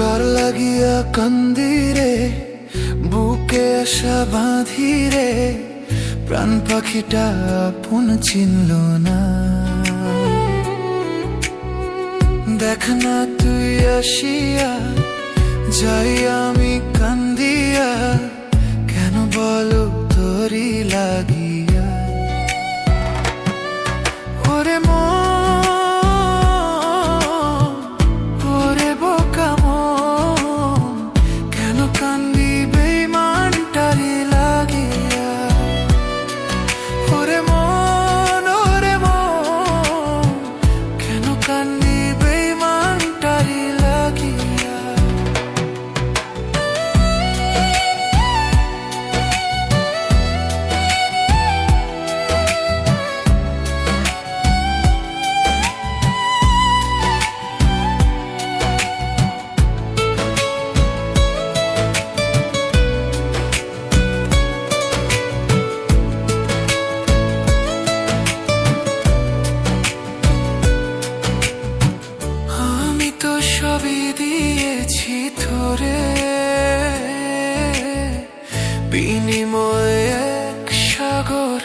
লাগিয়া কান্দিরে বুকে আসা বাঁধিরে প্রাণ পাখিটা আপন চিনল না দেখ না তুই আসিয়া যাই আমি কান্দিয়া কেন বলো তোরি লাগিয়া বিনিময়ে এক সাগর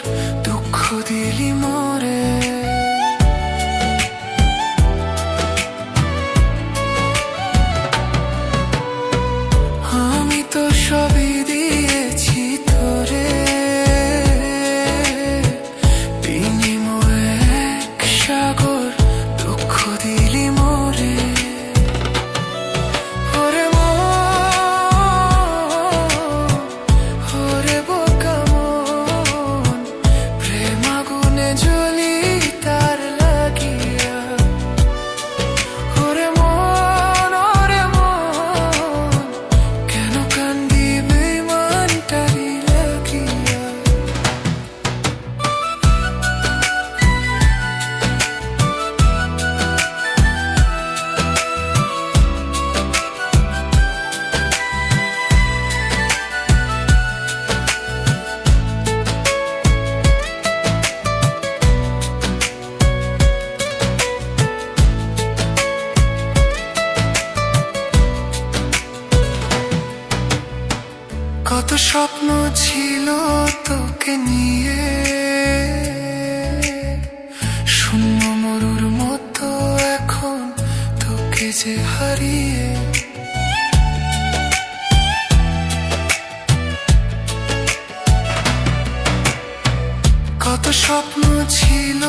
দুঃখ দিলি মরে। আমি তো সবই স্বপ্ন ছিল তোকে নিয়ে। শূন্য মরুর মতো এখন তোকে যে হারিয়ে। কত স্বপ্ন ছিল